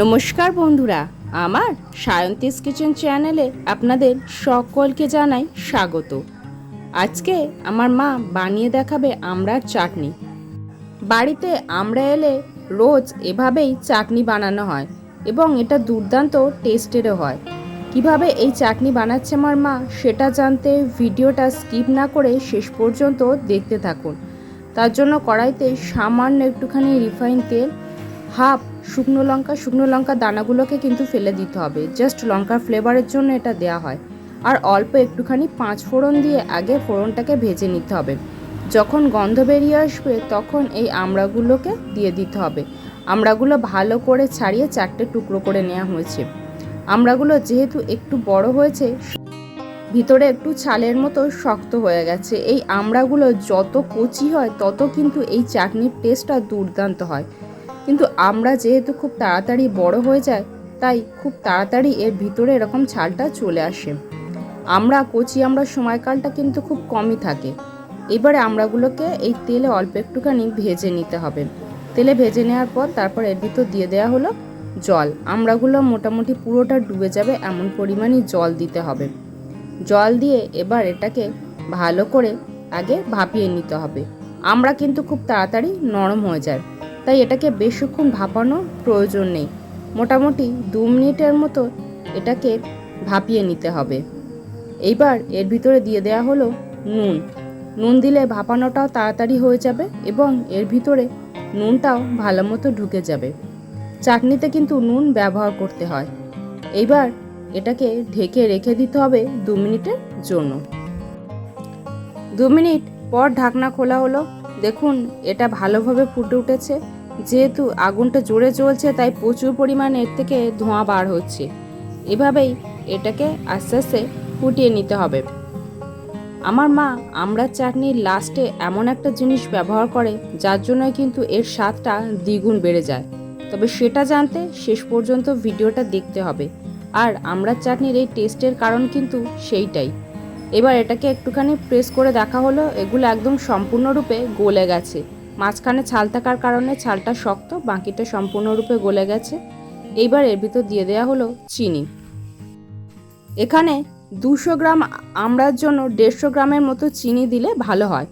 নমস্কার বন্ধুরা, আমার সায়ন্তিস কিচেন চ্যানেলে আপনাদের সকলকে জানাই স্বাগত। আজকে আমার মা বানিয়ে দেখাবে আমড়ার চাটনি। বাড়িতে আমরা এলে রোজ এভাবেই চাটনি বানানো হয় এবং এটা দুর্দান্ত টেস্টেরও হয়। কীভাবে এই চাটনি বানাচ্ছে আমার মা সেটা জানতে ভিডিওটা স্কিপ না করে শেষ পর্যন্ত দেখতে থাকুন। তার জন্য কড়াইতে সামান্য একটুখানি রিফাইন তেল, হাফ শুকনো লঙ্কা শুকনো লঙ্কা দানাগুলোকে কিন্তু ফেলে দিতে হবে। জাস্ট লঙ্কার ফ্লেভারের জন্য এটা দেওয়া হয়। আর অল্প একটুখানি পাঁচ ফোড়ন দিয়ে আগে ফোড়নটাকে ভেজে নিতে হবে। যখন গন্ধ বেরিয়ে আসবে, তখন এই আমড়াগুলোকে দিয়ে দিতে হবে। আমড়াগুলো ভালো করে ছাড়িয়ে চারটে টুকরো করে নেওয়া হয়েছে। আমড়াগুলো যেহেতু একটু বড় হয়েছে, ভিতরে একটু ছালের মতো শক্ত হয়ে গেছে। এই আমড়াগুলো যত কচি হয়, তত কিন্তু এই চাটনির টেস্টটা দুর্দান্ত হয়। কিন্তু আমরা যেহেতু খুব তাড়াতাড়ি বড় হয়ে যায় তাই খুব তাড়াতাড়ি এর ভিতরে এরকম ছালটা চলে আসে। আমরা কচি আমরা সময়কালটা কিন্তু খুব কমই থাকে। এবারে আমরাগুলোকে এই তেলে অল্প একটুখানি ভেজে নিতে হবে। তেলে ভেজে নেওয়ার পর তারপর এর ভিতর দিয়ে দেওয়া হলো জল। আমরাগুলো মোটামুটি পুরোটা ডুবে যাবে এমন পরিমাণই জল দিতে হবে। জল দিয়ে এবার এটাকে ভালো করে আগে ভাপিয়ে নিতে হবে। আমরা কিন্তু খুব তাড়াতাড়ি নরম হয়ে যায়। তাই এটাকে বেশিক্ষণ ভাপানোর প্রয়োজন নেই। মোটামুটি দু মিনিটের মতো এটাকে ভাপিয়ে নিতে হবে। এইবার এর ভিতরে দিয়ে দেওয়া হলো নুন। নুন দিলে ভাপানোটাও তাড়াতাড়ি হয়ে যাবে এবং এর ভিতরে নুনটাও ভালো মতো ঢুকে যাবে। চাটনিতে কিন্তু নুন ব্যবহার করতে হয়। এইবার এটাকে ঢেকে রেখে দিতে হবে দু মিনিটের জন্য। দু মিনিট পর ঢাকনা খোলা হলো দেখুন, এটা ভালোভাবে ফুটে উঠেছে। যেহেতু আগুনটা জোরে জ্বলছে, তাই প্রচুর পরিমাণে এর থেকে ধোঁয়া বার হচ্ছে। এভাবেই এটাকে আস্তে আস্তে ফুটিয়ে নিতে হবে। আমার মা আমরা চাটনির লাস্টে এমন একটা জিনিস ব্যবহার করে, যার জন্য কিন্তু এর স্বাদটা দ্বিগুণ বেড়ে যায়। তবে সেটা জানতে শেষ পর্যন্ত ভিডিওটা দেখতে হবে। আর আমরা চাটনির এই টেস্টের কারণ কিন্তু সেইটাই। এবার এটাকে একটুখানি প্রেস করে দেখা হলো, এগুলো একদম সম্পূর্ণরূপে গলে গেছে। মাঝখানে ছাল থাকার কারণে ছালটা শক্ত, বাকিটা সম্পূর্ণরূপে গলে গেছে। এইবার এর ভিতর দিয়ে দেওয়া হলো চিনি। এখানে দুশো গ্রাম আমড়ার জন্য দেড়শো গ্রামের মতো চিনি দিলে ভালো হয়।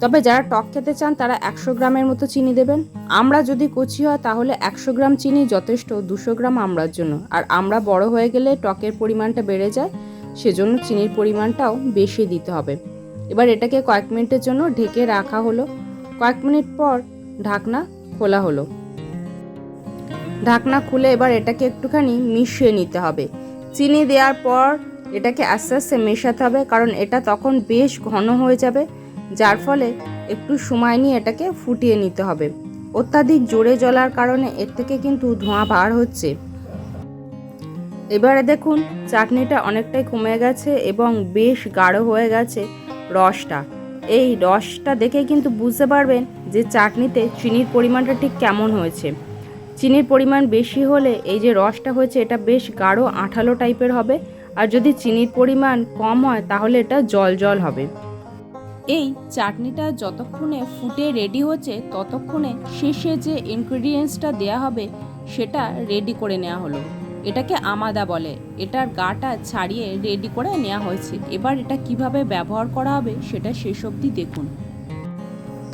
তবে যারা টক খেতে চান, তারা একশো গ্রামের মতো চিনি দেবেন। আমরা যদি কচি হয়, তাহলে একশো গ্রাম চিনি যথেষ্ট, দুশো গ্রাম আমড়ার জন্য। আর আমরা বড় হয়ে গেলে টকের পরিমাণটা বেড়ে যায়। সেজন্য চিনির পরিমাণটাও বেশি দিতে হবে। এবার এটাকে কয়েক মিনিটের জন্য ঢেকে রাখা হলো। কয়েক মিনিট পর ঢাকনা খোলা হলো। ঢাকনা খুলে এবার এটাকে একটুখানি মিশিয়ে নিতে হবে। চিনি দেওয়ার পর এটাকে আস্তে আস্তে মেশাতে হবে, কারণ এটা তখন বেশ ঘন হয়ে যাবে, যার ফলে একটু সময় নিয়ে এটাকে ফুটিয়ে নিতে হবে। অত্যাধিক জোরে জ্বলার কারণে এর থেকে কিন্তু ধোঁয়া বার হচ্ছে। এবারে দেখুন, চাটনিটা অনেকটাই কমে গেছে এবং বেশ গাঢ় হয়ে গেছে রসটা। এই রসটা দেখে কিন্তু বুঝতে পারবেন যে চাটনিতে চিনির পরিমাণটা ঠিক কেমন হয়েছে। চিনির পরিমাণ বেশি হলে এই যে রসটা হয়েছে, এটা বেশ গাঢ় আঠালো টাইপের হবে। আর যদি চিনির পরিমাণ কম হয়, তাহলে এটা জল জল হবে। এই চাটনিটা যতক্ষণে ফুটে রেডি হচ্ছে, ততক্ষণে শেষে যে ইনগ্রিডিয়েন্টসটা দেওয়া হবে, সেটা রেডি করে নেওয়া হলো। এটাকে আমাদা বলে। এটার গাটা ছাড়িয়ে রেডি করে নেওয়া হয়েছে। এবার এটা কীভাবে ব্যবহার করা হবে সেটা শেষ অবধি দেখুন।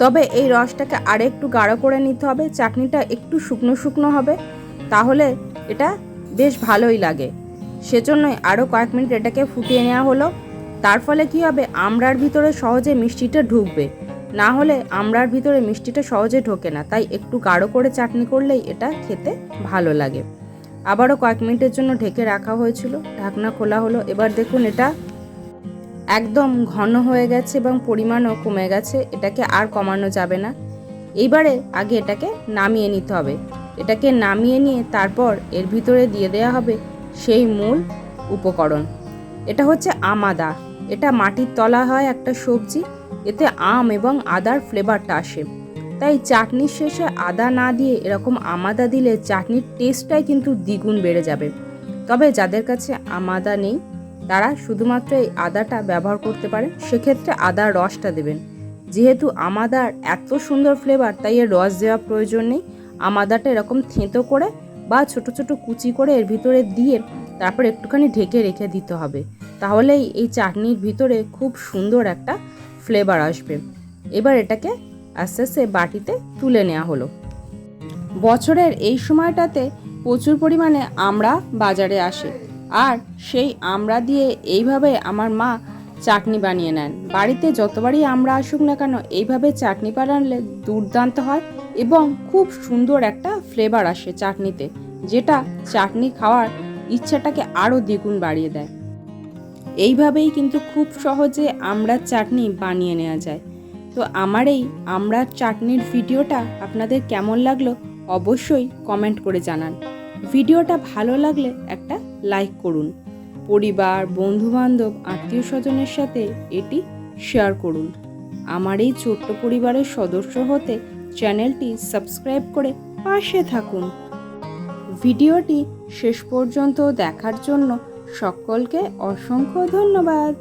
তবে এই রসটাকে আরেকটু গাঢ় করে নিতে হবে, চাটনিটা একটু শুকনো শুকনো হবে, তাহলে এটা বেশ ভালোই লাগে। সেজন্যই আরও কয়েক মিনিট এটাকে ফুটিয়ে নেওয়া হলো। তার ফলে কী হবে, আমড়ার ভিতরে সহজে মিষ্টিটা ঢুকবে। না হলে আমড়ার ভিতরে মিষ্টিটা সহজে ঢোকে না। তাই একটু গাঢ় করে চাটনি করলেই এটা খেতে ভালো লাগে। আবারও কয়েক মিনিটের জন্য ঢেকে রাখা হয়েছিল। ঢাকনা খোলা হলো। এবার দেখুন এটা একদম ঘন হয়ে গেছে এবং পরিমাণও কমে গেছে। এটাকে আর কমানো যাবে না। এইবারে আগে এটাকে নামিয়ে নিতে হবে। এটাকে নামিয়ে নিয়ে তারপর এর ভিতরে দিয়ে দেওয়া হবে সেই মূল উপকরণ। এটা হচ্ছে আমাদা। এটা মাটির তলা হয় একটা সবজি। এতে আম এবং আদার ফ্লেভারটা আসে। তাই চাটনির শেষে আদা না দিয়ে এরকম আমাদা দিলে চাটনির টেস্টটাই কিন্তু দ্বিগুণ বেড়ে যাবে। তবে যাদের কাছে আমাদা নেই, তারা শুধুমাত্র এই আদাটা ব্যবহার করতে পারেন সেক্ষেত্রে আদার রসটা দেবেন। যেহেতু আমাদার এত সুন্দর ফ্লেভার তাই এর রস দেওয়া প্রয়োজন নেই। আমাদাটা এরকম থেঁতো করে বা ছোট ছোট কুচি করে এর ভিতরে দিয়ে তারপর একটুখানি ঢেকে রেখে দিতে হবে। তাহলেই এই চাটনির ভিতরে খুব সুন্দর একটা ফ্লেভার আসবে। এবার এটাকে আস্তে আস্তে বাটিতে তুলে নেওয়া হলো। বছরের এই সময়টাতে প্রচুর পরিমাণে আমড়া বাজারে আসে। আর সেই আমড়া দিয়ে এইভাবে আমার মা চাটনি বানিয়ে নেন। বাড়িতে যতবারই আমরা আসুক না কেন, এইভাবে চাটনি বানালে দুর্দান্ত হয় এবং খুব সুন্দর একটা ফ্লেভার আসে চাটনিতে, যেটা চাটনি খাওয়ার ইচ্ছাটাকে আরও দ্বিগুণ বাড়িয়ে দেয়। এইভাবেই কিন্তু খুব সহজে আমড়ার চাটনি বানিয়ে নেওয়া যায়। তো আমার এই আমরা চাটনির ভিডিওটা আপনাদের কেমন লাগল অবশ্যই কমেন্ট করে জানান। ভিডিওটা ভালো লাগলে একটা লাইক করুন। পরিবার, বন্ধুবান্ধব আত্মীয় স্বজনের সাথে এটি শেয়ার করুন। আমার এই ছোট্ট পরিবারের সদস্য হতে চ্যানেলটি সাবস্ক্রাইব করে পাশে থাকুন। ভিডিওটি শেষ পর্যন্ত দেখার জন্য সকলকে অসংখ্য ধন্যবাদ।